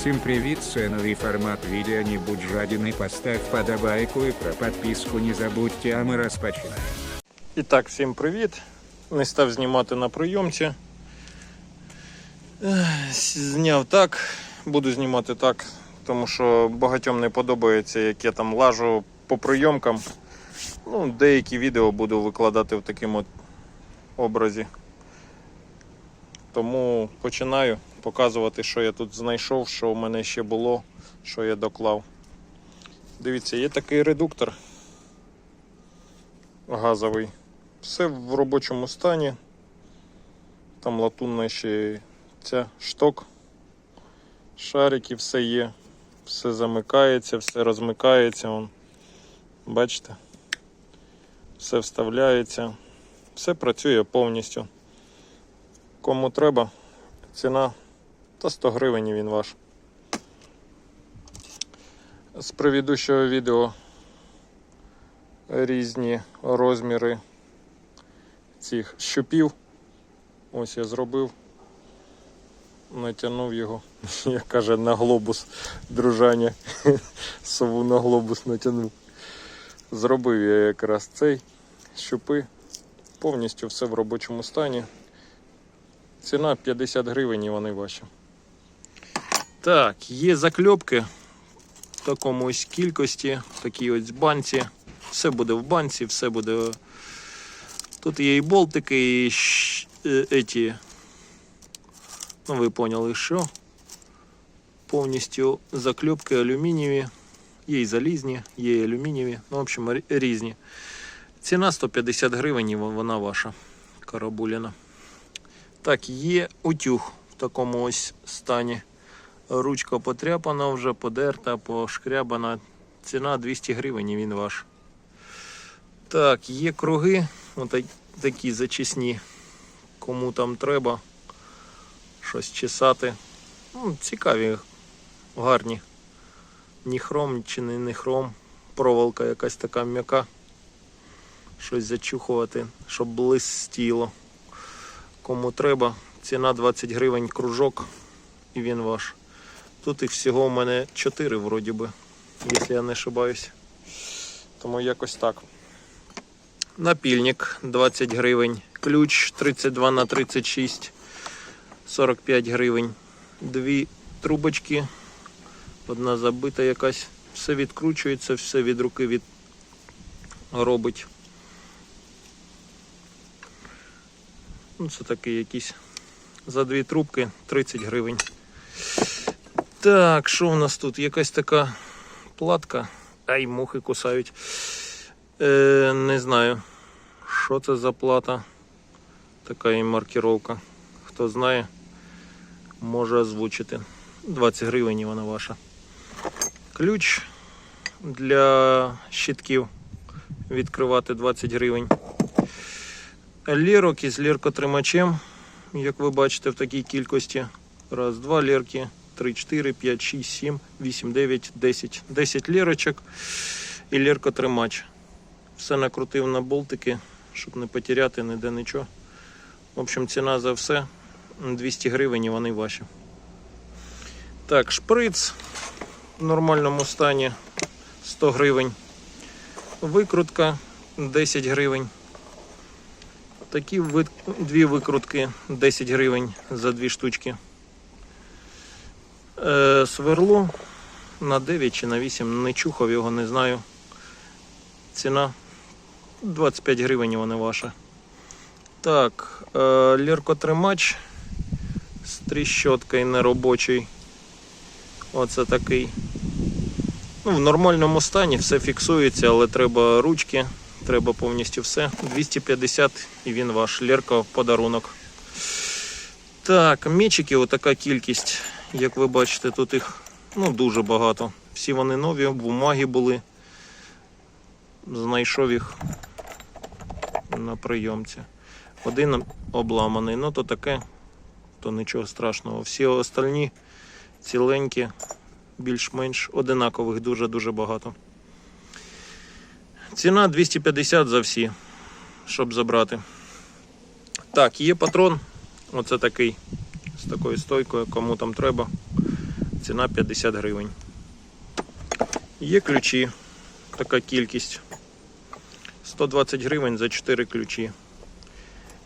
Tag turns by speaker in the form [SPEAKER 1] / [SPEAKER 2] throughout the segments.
[SPEAKER 1] Всім привіт, це новий формат відео, не будь жаден і постав подобайку і про підписку не забудьте, а ми розпочинаємо.
[SPEAKER 2] І так, всім привіт. Не став знімати на прийомці. Зняв так, буду знімати так, тому що багатьом не подобається, як я там лажу по прийомкам. Ну, деякі відео буду викладати в такому образі. Тому починаю показувати, що я тут знайшов, що в мене ще було, що я доклав. Дивіться, є такий редуктор газовий. Все в робочому стані. Там латунна ще ця шток, шарики, все є, все замикається, все розмикається. Вон. Бачите? Все вставляється, все працює повністю. Кому треба, ціна та 100 гривень він ваш. З предыдущого відео різні розміри цих щупів. Ось я зробив. Натягнув його, як каже, на глобус дружання. Сову на глобус натягнув. Зробив я якраз цей щупи. Повністю все в робочому стані. Ціна 50 гривень і вони ваші. Так, є закльопки в такому ось кількості, такій ось банці. Все буде в банці, все буде. Тут є і болтики, і щ- е. Ну, ви поняли, що. Повністю закльопки алюмінієві. Є і залізні, є і алюмінієві. Ну, в общем, різні. Ціна 150 гривень, вона ваша карабуліна. Так, є утюг в такому ось стані. Ручка потряпана вже, подерта, пошкрябана. Ціна 200 гривень і він ваш. Так, є круги, отак, такі зачисні. Кому там треба щось чесати. Ну, цікаві, гарні. Ні хром чи не, не хром. Проволока якась така м'яка. Щось зачухувати, щоб блистіло. Кому треба. Ціна 20 гривень кружок і він ваш. Тут їх всього у мене 4 вроді би, якщо я не ошибаюсь. Тому якось так. Напільник 20 гривень. Ключ 32 на 36 45 гривень. Дві трубочки. Одна забита якась. Все відкручується, все від руки від... робить. Ну, це такий якийсь. За дві трубки 30 гривень. Так, що у нас тут? Якась така платка. Ай, мухи кусають. Е, не знаю, що це за плата. Така і маркіровка. Хто знає, може озвучити. 20 гривень вона ваша. Ключ для щитків відкривати 20 гривень. Лірок із ліркотримачем, як ви бачите, в такій кількості. Раз, два лірки, 3, 4, 5, 6, 7, 8, 9, 10. 10 лірочок і ліркотримач. Все накрутив на болтики, щоб не потеряти ніде нічого. В общем, ціна за все 200 гривень і вони ваші. Так, шприц в нормальному стані 100 гривень. Викрутка 10 гривень. Такі дві викрутки 10 гривень за дві штучки. Е, сверло на 9 чи на 8, не чухав його, не знаю. Ціна 25 гривень вони ваша. Так, е, ліркотримач з тріщоткою неробочий. Оце такий. Ну, в нормальному стані все фіксується, але треба ручки, треба повністю все. 250 і він ваш. Лірка подарунок. Так, мечики, отака кількість. Як ви бачите, тут їх ну, дуже багато. Всі вони нові, бумаги були. Знайшов їх на прийомці. Один обламаний, ну то таке, то нічого страшного. Всі остальні ціленькі, більш-менш одинакових, дуже-дуже багато. Ціна 250 за всі, щоб забрати. Так, є патрон. Оце такий такою стойкою, кому там треба. Ціна 50 гривень. Є ключі, така кількість. 120 гривень за 4 ключі.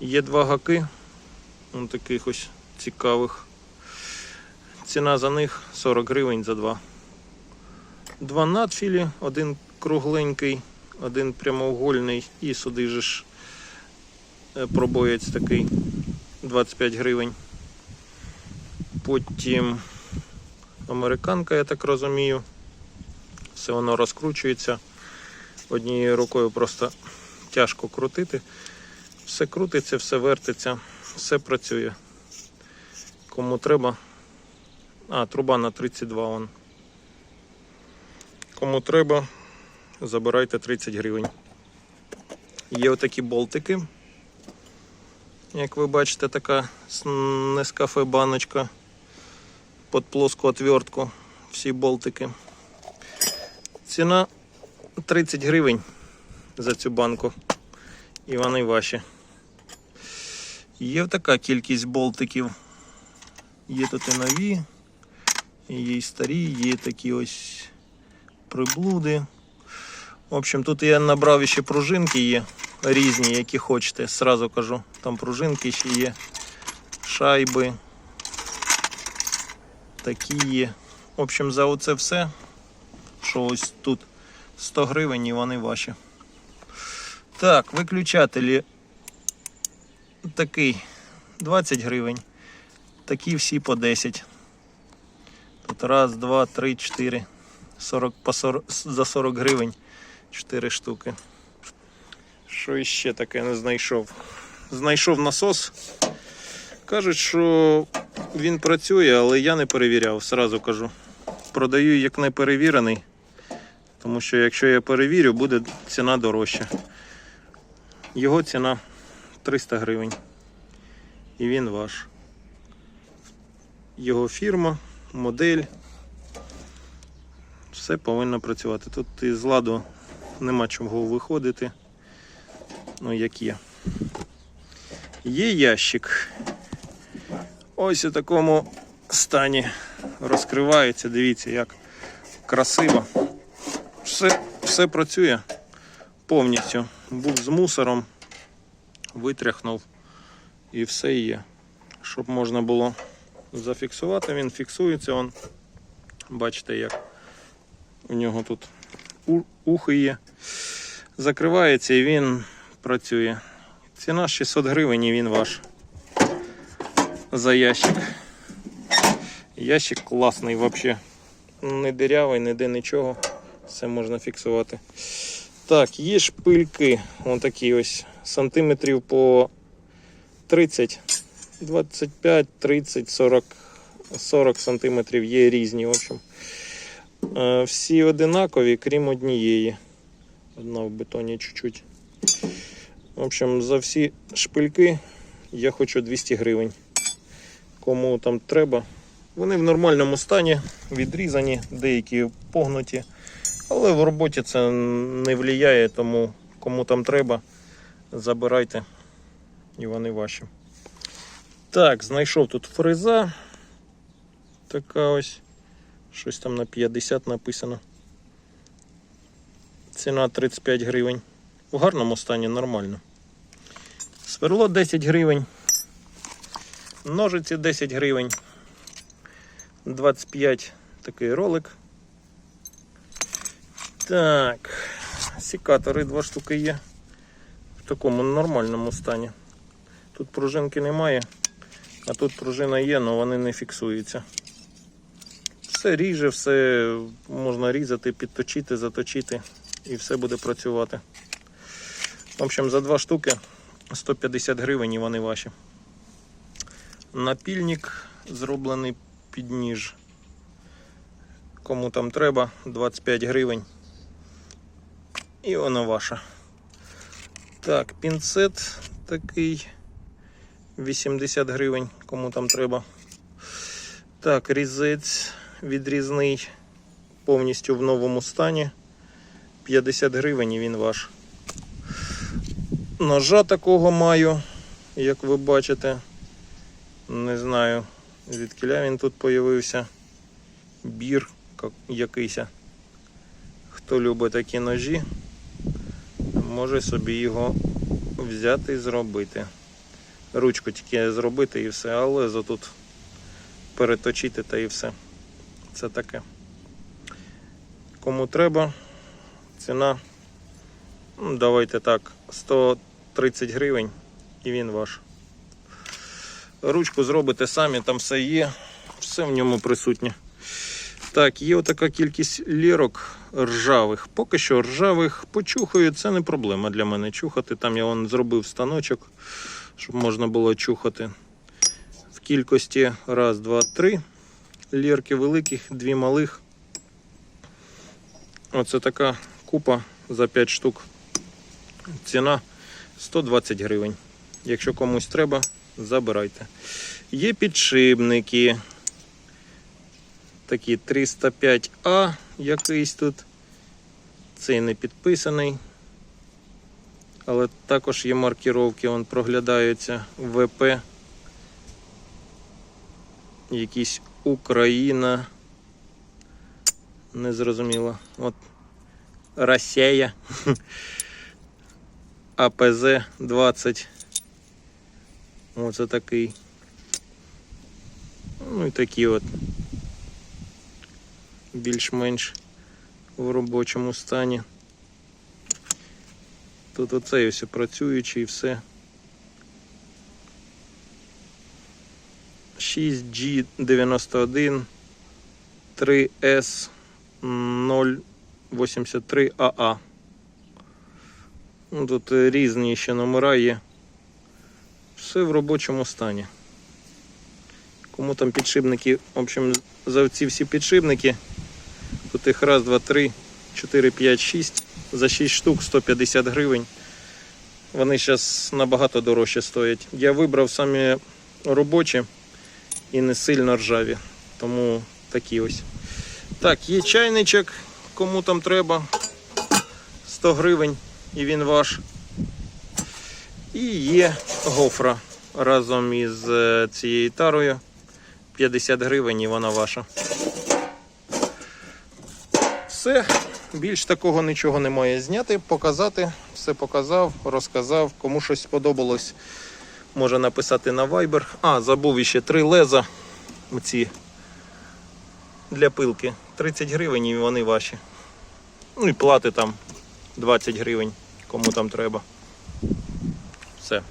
[SPEAKER 2] Є два гаки, ну, таких ось цікавих. Ціна за них 40 гривень за два. Два надфілі, один кругленький, один прямоугольний і сюди ж е, пробоєць такий 25 гривень. Потім американка, я так розумію. Все воно розкручується. Однією рукою просто тяжко крутити. Все крутиться, все вертиться, все працює. Кому треба. А, труба на 32 вон. Кому треба, забирайте 30 гривень. Є отакі болтики. Як ви бачите, така нескафе баночка під плоску отвертку. Всі болтики. Ціна 30 гривень за цю банку. І вони ваші. Є така кількість болтиків. Є тут і нові, є і старі, є такі ось приблуди. В общем, тут я набрав ще пружинки є різні, які хочете. Сразу кажу, там пружинки ще є, шайби. Такі є. В общем, за оце все, що ось тут 100 гривень і вони ваші. Так, виключателі такий 20 гривень. Такі всі по 10. Тут раз, два, три, чотири. 40, по 40, за 40 гривень 4 штуки. Що іще таке не знайшов? Знайшов насос. Кажуть, що він працює, але я не перевіряв, сразу кажу. Продаю як не перевірений, тому що якщо я перевірю, буде ціна дорожча. Його ціна 300 гривень. І він ваш. Його фірма, модель. Все повинно працювати. Тут із ладу нема чого виходити. Ну, як є. Є ящик. Ось у такому стані розкривається. Дивіться, як красиво. Все, все працює повністю. Був з мусором, витряхнув і все є. Щоб можна було зафіксувати, він фіксується. Он. Бачите, як у нього тут ухи є. Закривається і він працює. Ціна 600 гривень і він ваш за ящик. Ящик класний взагалі. Не дирявий, ніде нічого. Все можна фіксувати. Так, є шпильки, вон такі ось сантиметрів по 30, 25, 30, 40, 40 сантиметрів є різні. В общем. Е, Всі одинакові, крім однієї. Одна в бетоні чуть-чуть. В общем, за всі шпильки я хочу 200 гривень. Кому там треба. Вони в нормальному стані, відрізані, деякі погнуті. Але в роботі це не впливає, тому кому там треба, забирайте і вони ваші. Так, знайшов тут фреза. Така ось. Щось там на 50 написано. Ціна 35 гривень. В гарному стані нормально. Сверло 10 гривень. Ножиці 10 гривень. 25 такий ролик. Так, секатори два штуки є. В такому нормальному стані. Тут пружинки немає, а тут пружина є, але вони не фіксуються. Все ріже, все можна різати, підточити, заточити і все буде працювати. В общем, за два штуки 150 гривень і вони ваші. Напільник зроблений під ніж. Кому там треба, 25 гривень. І вона ваша. Так, пінцет такий 80 гривень, кому там треба. Так, різець відрізний повністю в новому стані. 50 гривень і він ваш. Ножа такого маю, як ви бачите. Не знаю, звідкиля він тут появився. бір якийсь. Хто любить такі ножі, може собі його взяти і зробити. Ручку тільки зробити і все, а лезо тут переточити та і все. Це таке. Кому треба, ціна, давайте так, 130 гривень і він ваш. Ручку зробите самі, там все є, все в ньому присутнє. Так, є отака кількість лірок ржавих. Поки що ржавих почухаю, це не проблема для мене чухати. Там я вон зробив станочок, щоб можна було чухати. В кількості раз, два, три. Лірки великих, дві малих. Оце така купа за 5 штук. Ціна 120 гривень. Якщо комусь треба, забирайте. Є підшипники. Такі 305А якийсь тут. Цей не підписаний. Але також є маркіровки, вон проглядаються ВП. Якісь Україна. Незрозуміло. От Росія. АПЗ 20. Оце такий. Ну і такі от. Більш-менш в робочому стані. Тут оцей ось працюючий все. 6G91 3S 083AA. Ну, тут різні ще номера є. Все в робочому стані. Кому там підшипники, в общем, за ці всі підшипники. Тут їх раз, два, три, чотири, п'ять, шість. За 6 штук 150 гривень. Вони зараз набагато дорожче стоять. Я вибрав самі робочі і не сильно ржаві. Тому такі ось. Так, є чайничок, кому там треба. 100 гривень і він ваш. І є гофра разом із е, цією тарою. 50 гривень і вона ваша. Все, більш такого нічого немає зняти, показати. Все показав, розказав. Кому щось сподобалось, може написати на Viber. А, забув іще три леза. Оці для пилки. 30 гривень і вони ваші. Ну і плати там 20 гривень, кому там треба. Все.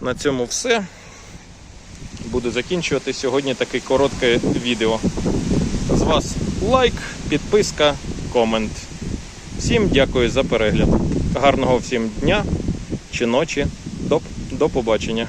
[SPEAKER 2] На цьому все. Буду закінчувати сьогодні таке коротке відео. З вас лайк, підписка, комент. Всім дякую за перегляд. Гарного всім дня чи ночі. До, до побачення.